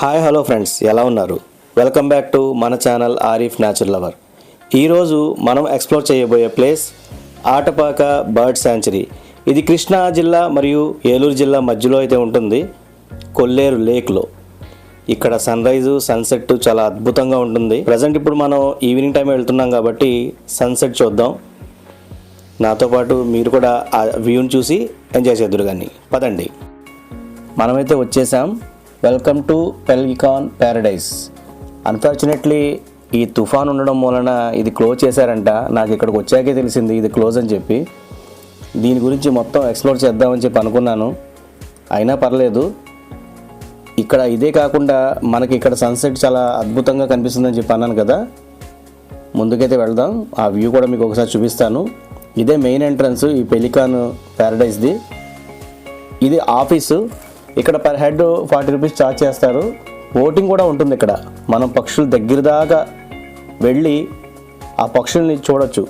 Hi hello friends. ఎలా ఉన్నారు? Welcome back to మన ఛానల్ ఆరిఫ్ న్యాచురల్ లవర్. ఈరోజు మనం ఎక్స్ప్లోర్ చేయబోయే ప్లేస్ ఆటపాక బర్డ్ శాంచురీ ఇది కృష్ణా జిల్లా మరియు ఏలూరు జిల్లా మధ్యలో అయితే ఉంటుంది కొల్లేరు లేక్లో. ఇక్కడ సన్ రైజు సన్సెట్ చాలా అద్భుతంగా ఉంటుంది. ప్రజెంట్ ఇప్పుడు మనం ఈవినింగ్ టైం వెళ్తున్నాం కాబట్టి సన్సెట్ చూద్దాం. నాతో పాటు మీరు కూడా ఆ వ్యూని చూసి ఎంజాయ్ చేద్దరు కానీ పదండి. మనమైతే వచ్చేసాం. Welcome to pelican paradise unfortunately ఈ తుఫాన్ ఉండడం వలన ఇది క్లోజ్ చేశారంట. నాకు ఇక్కడికి వచ్చాకే తెలిసింది ఇది క్లోజ్ అని చెప్పి. దీని గురించి మొత్తం ఎక్స్ప్లోర్ చేద్దామని చెప్పి అనుకున్నాను. అయినా పర్లేదు. ఇక్కడ ఇదే కాకుండా మనకి ఇక్కడ సన్సెట్ చాలా అద్భుతంగా కనిపిస్తుందని చెప్పి అన్నాను కదా. ముందుకైతే వెళ్దాం. ఆ వ్యూ కూడా మీకు ఒకసారి చూపిస్తాను. ఇదే మెయిన్ ఎంట్రన్స్ ఈ పెలికాన్ ప్యారడైజ్ది ఇది ఆఫీసు ఇక్కడ per head forty rupees charge చేస్తారు. ఓటింగ్ కూడా ఉంటుంది ఇక్కడ. మనం పక్షులు దగ్గర దాకా వెళ్ళి ఆ పక్షుల్ని చూడొచ్చు.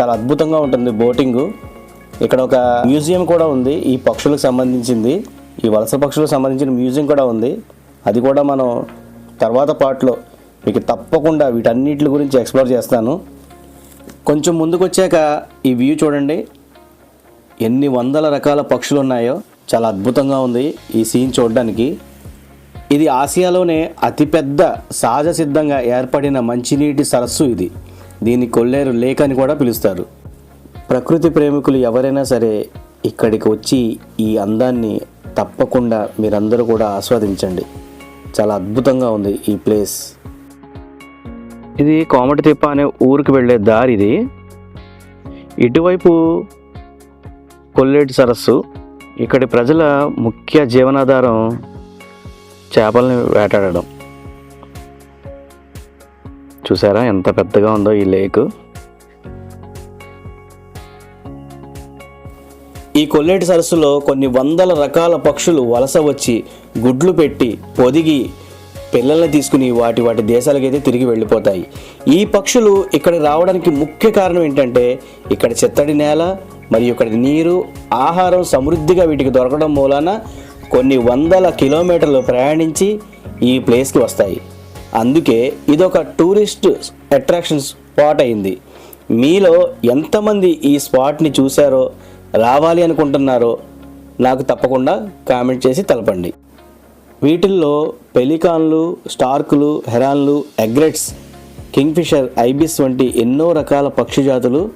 చాలా అద్భుతంగా ఉంటుంది బోటింగ్ ఇక్కడ ఒక మ్యూజియం కూడా ఉంది ఈ పక్షులకు సంబంధించింది. ఈ వలస పక్షులకు సంబంధించిన మ్యూజియం కూడా ఉంది. అది కూడా మనం తర్వాత పార్ట్లో మీకు తప్పకుండా వీటన్నిటి గురించి ఎక్స్ప్లోర్ చేస్తాను. కొంచెం ముందుకు వచ్చాక ఈ వ్యూ చూడండి. ఎన్ని వందల రకాల పక్షులు ఉన్నాయో. చాలా అద్భుతంగా ఉంది ఈ సీన్ చూడడానికి. ఇది ఆసియాలోనే అతిపెద్ద సహజ సిద్ధంగా ఏర్పడిన మంచినీటి సరస్సు ఇది. దీన్ని కొల్లేరు లేక్ అని కూడా పిలుస్తారు. ప్రకృతి ప్రేమికులు ఎవరైనా సరే ఇక్కడికి వచ్చి ఈ అందాన్ని తప్పకుండా మీరందరూ కూడా ఆస్వాదించండి. చాలా అద్భుతంగా ఉంది ఈ ప్లేస్. ఇది కోమటితిప్ప అనే ఊరికి వెళ్ళే దారి ఇది. ఇటువైపు కొల్లేటి సరస్సు ఇక్కడి ప్రజల ముఖ్య జీవనాధారం చేపల్ని వేటాడడం. చూసారా ఎంత పెద్దగా ఉందో ఈ లేక్. ఈ కొల్లేటి సరస్సులో కొన్ని వందల రకాల పక్షులు వలస వచ్చి గుడ్లు పెట్టి పొదిగి పిల్లల్ని తీసుకుని వాటి వాటి దేశాలకైతే తిరిగి వెళ్ళిపోతాయి. ఈ పక్షులు ఇక్కడ రావడానికి ముఖ్య కారణం ఏంటంటే ఇక్కడ చిత్తడి నేల మరియు ఇక్కడ నీరు ఆహారం సమృద్ధిగా వీటికి దొరకడం మూలాన కొన్ని వందల కిలోమీటర్లు ప్రయాణించి ఈ ప్లేస్కి వస్తాయి. అందుకే ఇదొక టూరిస్ట్ అట్రాక్షన్ స్పాట్ అయింది. మీలో ఎంతమంది ఈ స్పాట్ని చూశారో రావాలి అనుకుంటున్నారో నాకు తప్పకుండా కామెంట్ చేసి తెలపండి. వీటిల్లో పెలికాన్లు స్టార్కులు హెరాన్లు ఎగ్రెట్స్ కింగ్ఫిషర్ ఐబిస్ వంటి ఎన్నో రకాల పక్షి జాతులు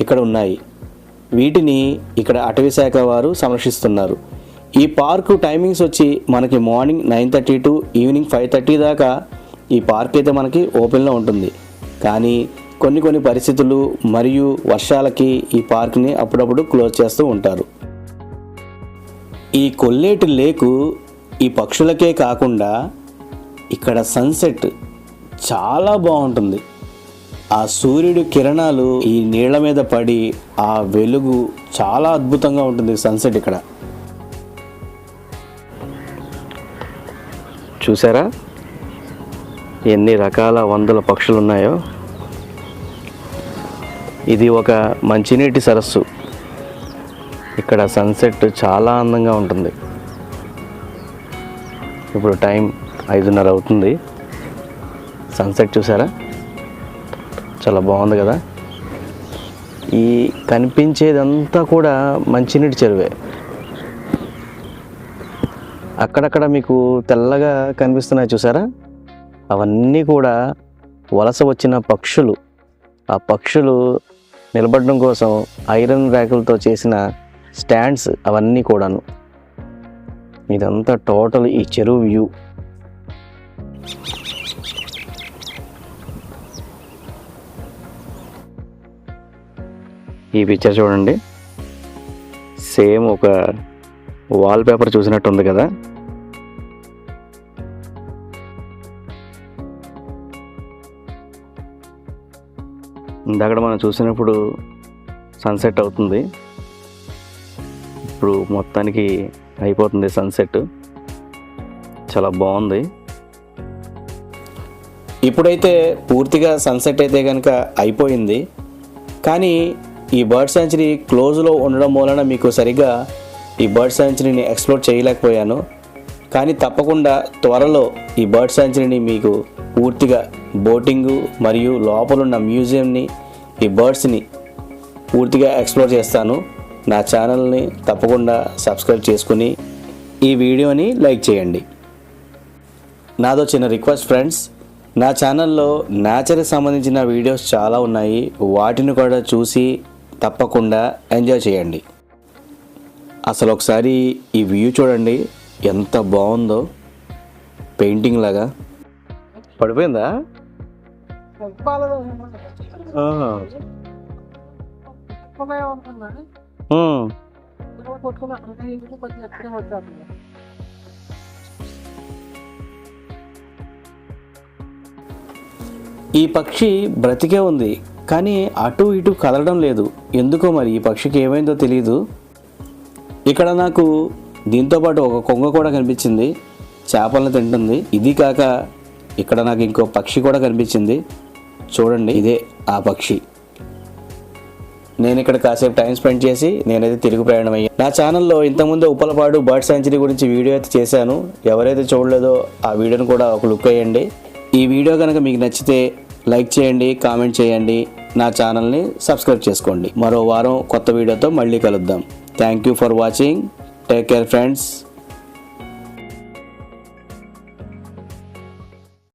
ఇక్కడ ఉన్నాయి. వీటిని ఇక్కడ అటవీ శాఖ వారు సంరక్షిస్తున్నారు. ఈ పార్కు టైమింగ్స్ వచ్చి మనకి morning nine thirty to evening five thirty దాకా ఈ పార్క్ అయితే మనకి ఓపెన్లో ఉంటుంది. కానీ కొన్ని కొన్ని పరిస్థితులు మరియు వర్షాలకి ఈ పార్క్ని అప్పుడప్పుడు క్లోజ్ చేస్తూ ఉంటారు. ఈ కొల్లేటి లేకు ఈ పక్షులకే కాకుండా ఇక్కడ సన్సెట్ చాలా బాగుంటుంది. ఆ సూర్యుడి కిరణాలు ఈ నీళ్ళ మీద పడి ఆ వెలుగు చాలా అద్భుతంగా ఉంటుంది సన్సెట్ ఇక్కడ. చూసారా? ఎన్ని రకాల వందల పక్షులు ఉన్నాయో ఇది ఒక మంచినీటి సరస్సు. ఇక్కడ సన్సెట్ చాలా అందంగా ఉంటుంది. ఇప్పుడు టైం ఐదున్నర అవుతుంది. సన్సెట్ చూసారా? చాలా బాగుంది కదా. ఈ కనిపించేదంతా కూడా మంచినీటి చెరువే. అక్కడక్కడ మీకు తెల్లగా కనిపిస్తున్నాయి చూసారా? అవన్నీ కూడా వలస వచ్చిన పక్షులు. ఆ పక్షులు నిలబడడం కోసం ఐరన్ ర్యాకులతో చేసిన స్టాండ్స్ అవన్నీ కూడాను. ఇదంతా టోటల్ ఈ చెరువు వ్యూ. ఈ పిక్చర్ చూడండి. సేమ్ ఒక వాల్ పేపర్ చూసినట్టు ఉంది కదా. ఇందాక మనం చూసినప్పుడు సన్సెట్ అవుతుంది. ఇప్పుడు మొత్తానికి అయిపోతుంది సన్సెట్ చాలా బాగుంది. ఇప్పుడైతే పూర్తిగా సన్సెట్ అయితే కనుక అయిపోయింది. కానీ ఈ బర్డ్ సెంచరీ క్లోజ్లో ఉండడం వలన మీకు సరిగ్గా ఈ బర్డ్ సెంచరీని ఎక్స్ప్లోర్ చేయలేకపోయాను. కానీ తప్పకుండా త్వరలో ఈ బర్డ్ సెంచరీని మీకు పూర్తిగా బోటింగు మరియు లోపలున్న మ్యూజియంని ఈ బర్డ్స్ని పూర్తిగా ఎక్స్ప్లోర్ చేస్తాను. నా ఛానల్ని తప్పకుండా సబ్స్క్రైబ్ చేసుకుని ఈ వీడియోని లైక్ చేయండి. నాదో చిన్న రిక్వెస్ట్ ఫ్రెండ్స్ నా ఛానల్లో నేచర్కి సంబంధించిన వీడియోస్ చాలా ఉన్నాయి. వాటిని కూడా చూసి తప్పకుండా ఎంజాయ్ చేయండి. అసలు ఒకసారి ఈ వ్యూ చూడండి ఎంత బాగుందో. పెయింటింగ్ లాగా. పడిపోయిందా? ఆహా. ఈ పక్షి బ్రతికే ఉంది కానీ అటు ఇటు కదలడం లేదు. ఎందుకో మరి ఈ పక్షికి ఏమైందో తెలియదు ఇక్కడ నాకు దీంతో పాటు ఒక కొంగ కూడా కనిపించింది. చేపలను తింటుంది. ఇది కాక ఇక్కడ నాకు ఇంకో పక్షి కూడా కనిపించింది. చూడండి ఇదే ఆ పక్షి. నేను ఇక్కడ కాసేపు టైం స్పెండ్ చేసి నేనైతే తిరుగు ప్రయాణం అయ్యాను నా ఛానల్లో ఇంతకుముందు ఉప్పలపాడు బర్డ్ సెంచరీ గురించి వీడియో అయితే చేశాను. ఎవరైతే చూడలేదో ఆ వీడియోని కూడా ఒక లుక్ వేయండి. ఈ వీడియో కనుక మీకు నచ్చితే లైక్ చేయండి కామెంట్ చేయండి నా ఛానల్ని సబ్స్క్రైబ్ చేసుకోండి. మరో వారం కొత్త వీడియోతో మళ్ళీ కలుద్దాం. Thank you for watching take care friends